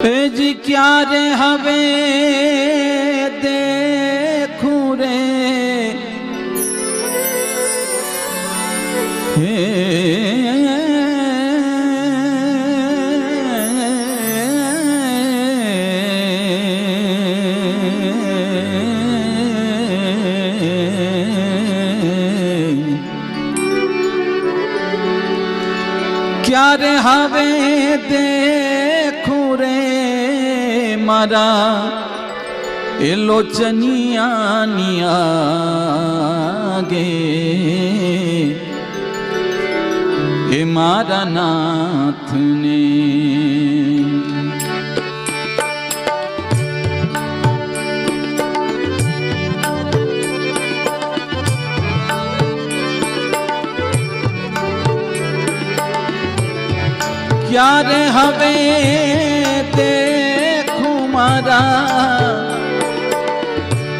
જ ક્યારે હવે દેખું રે? ક્યારે હવે મારા એ લોચનિયાની આગે એ મારા નાથને ક્યારે હવે દેખું મારા.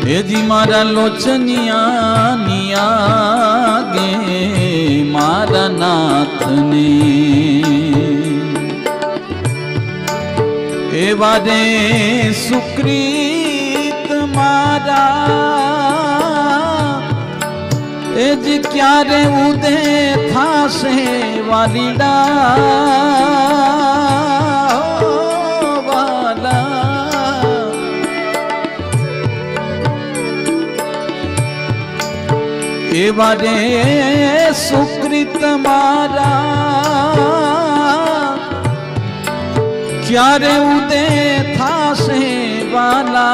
એજી મારા લોચનિયા નિયાગે મારા નાથને. એવા રે સુક્રીત મારા. એજ ક્યારે ઉદે થાશે વાલીડા. એવા રે સુકૃત મારા ક્યારે ઉદે થાશે વાલા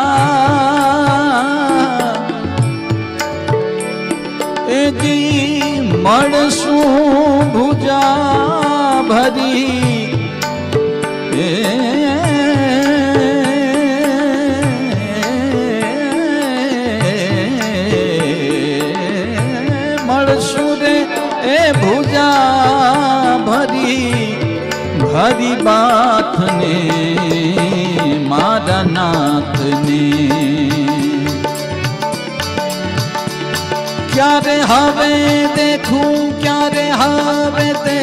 એજી મળશું ભુજા ભરી એ મળશું રે એ ભુજા ભરી ભરી બાથને, મારા નાથને. ક્યારે હવે દેખું, ક્યારે હવે દે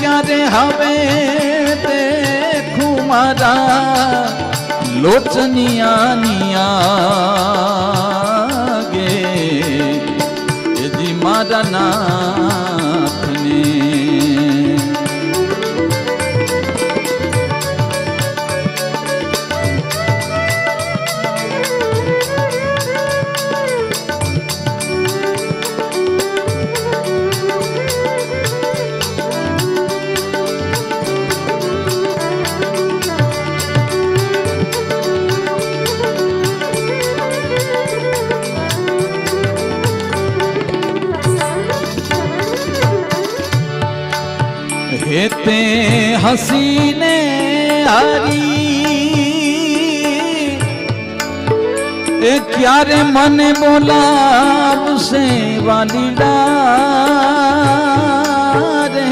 ક્યારે હવે દેખું મારા લોચનિયા ગે જી મારા નાથને હેતે હસીને હરી એ ક્યારે મને બોલાવશે વાલીડા રે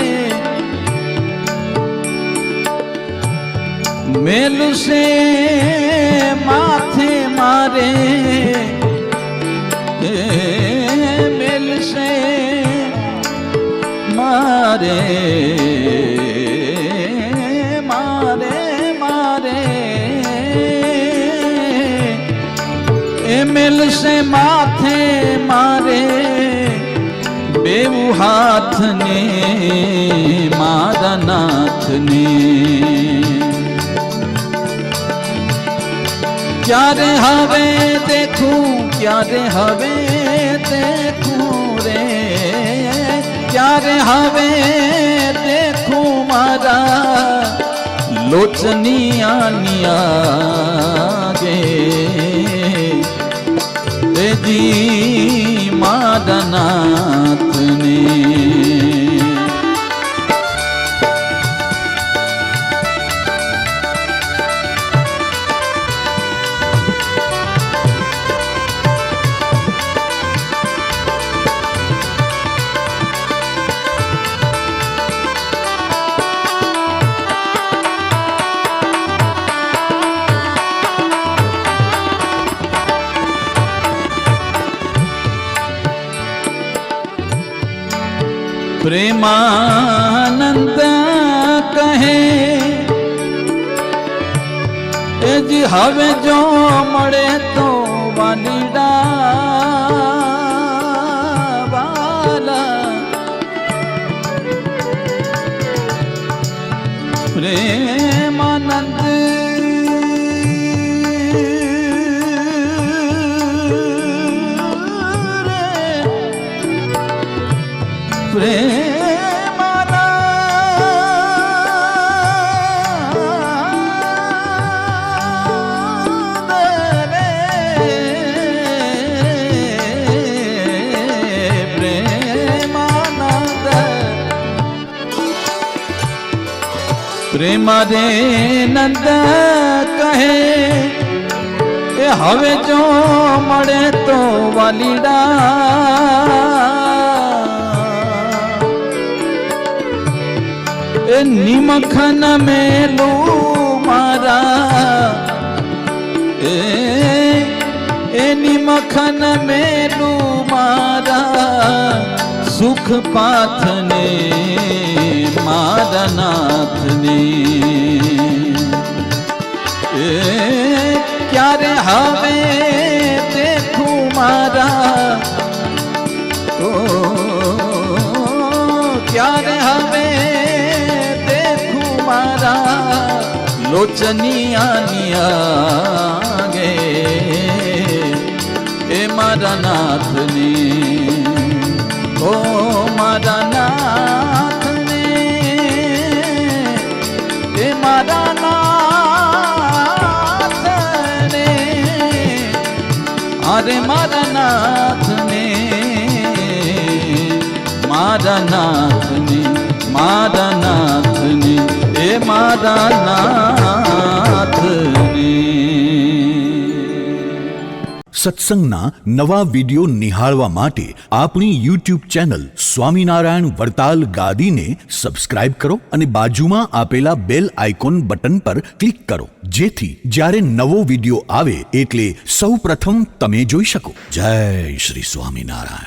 મેલશે માથે મારે મેલશે મારે એ મેલશે માથે મારે બેઉ હાથને મારા નાથને ક્યારે હવે દેખું ક્યારે હવે દેખું રે ક્યારે હવે દેખું મારા લોચનિયા ગે તેજી મારા નાથને પ્રેમાનંદ કહે એ જી હવે જો મળે તો વાલીડા પ્રેમ રે નંદ કહે એ હવે જો મળે તો વાલીડા એ નિમખન મેલું મારા એ એ નિમખન મેલું મારા સુખ પાથને મારા નાથને એ ક્યારે હવે દેખું મારા ઓ ક્યારે હવે દેખું મારા લોચનિયાની આગે એ મારા નાથને મારા નાથને, એ મારા નાથને, અરે મારા નાથને મારા નાથને મારા નાથને, એ મારા નાથને. સત્સંગના નવા વિડિયો નિહાળવા માટે આપણી યુટ્યુબ ચેનલ સ્વામિનારાયણ વડતાલ ગાદીને સબસ્ક્રાઇબ કરો અને બાજુમાં આપેલા બેલ આઇકોન બટન પર ક્લિક કરો. જેથી જ્યારે નવો વિડિયો આવે એટલે સૌ પ્રથમ તમે જોઈ શકો. જય શ્રી સ્વામિનારાયણ.